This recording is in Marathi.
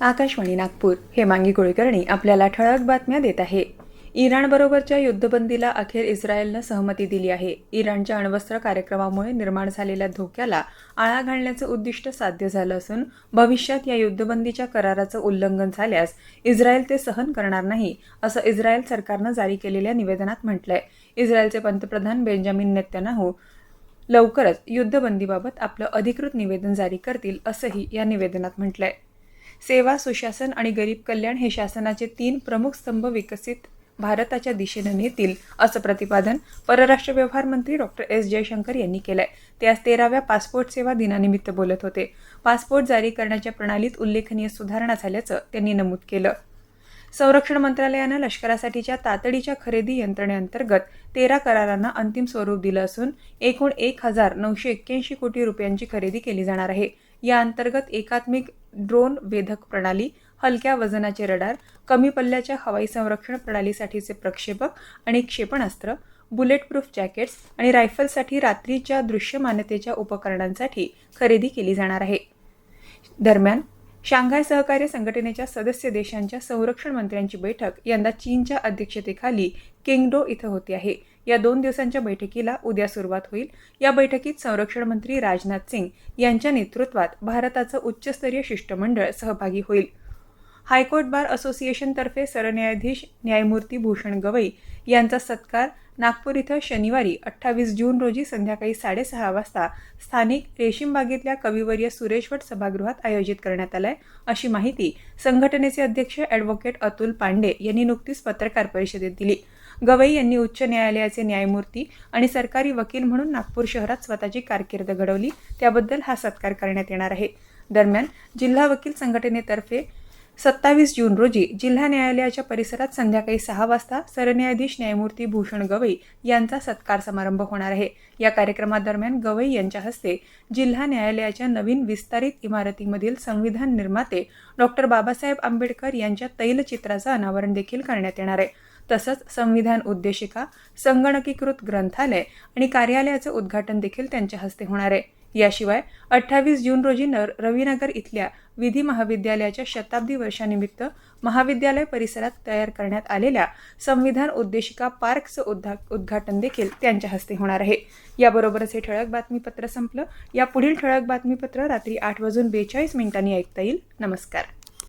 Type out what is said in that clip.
आकाशवाणी नागपूर. हेमांगी कुळकर्णी आपल्याला ठळक बातम्या देत आहे. इराणबरोबरच्या युद्धबंदीला अखेर इस्रायलनं सहमती दिली आहे. इराणच्या अण्वस्त्र कार्यक्रमामुळे निर्माण झालेल्या धोक्याला आळा घालण्याचं उद्दिष्ट साध्य झालं असून भविष्यात या युद्धबंदीच्या कराराचं उल्लंघन झाल्यास इस्रायल ते सहन करणार नाही असं इस्रायल सरकारनं जारी केलेल्या निवेदनात म्हटलंय. इस्रायलचे पंतप्रधान बेंजामिन नेत्यानाहू लवकरच युद्धबंदीबाबत आपलं अधिकृत निवेदन जारी करतील असंही या निवेदनात म्हटलंय. सेवा सुशासन आणि गरीब कल्याण हे शासनाचे तीन प्रमुख स्तंभ विकसित भारताच्या दिशेनं नेतील असं प्रतिपादन परराष्ट्र व्यवहार मंत्री डॉक्टर एस. जयशंकर यांनी केलंय. ते आज तेराव्या पासपोर्ट सेवा दिनानिमित्त बोलत होते. पासपोर्ट जारी करण्याच्या प्रणालीत उल्लेखनीय सुधारणा झाल्याचं त्यांनी नमूद केलं. संरक्षण मंत्रालयानं लष्करासाठीच्या तातडीच्या खरेदी यंत्रणेअंतर्गत तेरा करारांना अंतिम स्वरूप दिलं असून एकूण एक हजार नऊशे एक्क्याऐंशी कोटी रुपयांची खरेदी केली जाणार आहे. या अंतर्गत एकात्मिक ड्रोन वेधक प्रणाली हलक्या वजनाचे रडार कमी पल्ल्याच्या हवाई संरक्षण प्रणालीसाठीचे प्रक्षेपक आणि क्षेपणास्त्र बुलेट प्रूफ जॅकेट्स आणि रायफलसाठी रात्रीच्या दृश्यमानतेच्या उपकरणांसाठी खरेदी केली जाणार आहे. दरम्यान शांघाय सहकार्य संघटनेच्या सदस्य देशांच्या संरक्षण मंत्र्यांची बैठक यंदा चीनच्या अध्यक्षतेखाली किंगडो इथं होती आहे. या दोन दिवसांच्या बैठकीला उद्या सुरुवात होईल. या बैठकीत संरक्षण मंत्री राजनाथ सिंग यांच्या नेतृत्वात भारताचं उच्चस्तरीय शिष्टमंडळ सहभागी होईल. हायकोर्ट बार असोसिएशनतर्फे सरन्यायाधीश न्यायमूर्ती भूषण गवई यांचा सत्कार नागपूर इथं शनिवारी अठ्ठावीस जून रोजी संध्याकाळी साडेसहा वाजता स्थानिक रेशीमबागेतल्या कविवर्य सुरेश भट सभागृहात आयोजित करण्यात आलाय. अशी माहिती संघटनेचे अध्यक्ष ॲडव्होकेट अतुल पांडे यांनी नुकतीच पत्रकार परिषदेत दिली. गवई यांनी उच्च न्यायालयाचे न्यायमूर्ती आणि सरकारी वकील म्हणून नागपूर शहरात स्वतःची कारकीर्द घडवली. त्याबद्दल हा सत्कार करण्यात येणार आहे. दरम्यान जिल्हा वकील संघटनेतर्फे सत्तावीस जून रोजी जिल्हा न्यायालयाच्या परिसरात संध्याकाळी सहा वाजता सरन्यायाधीश न्यायमूर्ती भूषण गवई यांचा सत्कार समारंभ होणार आहे. या कार्यक्रमादरम्यान गवई यांच्या हस्ते जिल्हा न्यायालयाच्या नवीन विस्तारित इमारतीमधील संविधान निर्माते डॉक्टर बाबासाहेब आंबेडकर यांच्या तैलचित्राचं अनावरण देखील करण्यात येणार आहे. तसंच संविधान उद्देशिका संगणकीकृत ग्रंथालय आणि कार्यालयाचं उद्घाटन देखील त्यांच्या हस्ते होणार आहे. याशिवाय अठ्ठावीस जून रोजी नर रविनगर इथल्या विधी महाविद्यालयाच्या शताब्दी वर्षानिमित्त महाविद्यालय परिसरात तयार करण्यात आलेल्या संविधान उद्देशिका पार्कचं उद्घा उद्घाटन देखील त्यांच्या हस्ते होणार आहे. याबरोबरच हे ठळक बातमीपत्र संपलं. या पुढील ठळक बातमीपत्र रात्री आठ वाजून बेचाळीस मिनिटांनी ऐकता येईल. नमस्कार.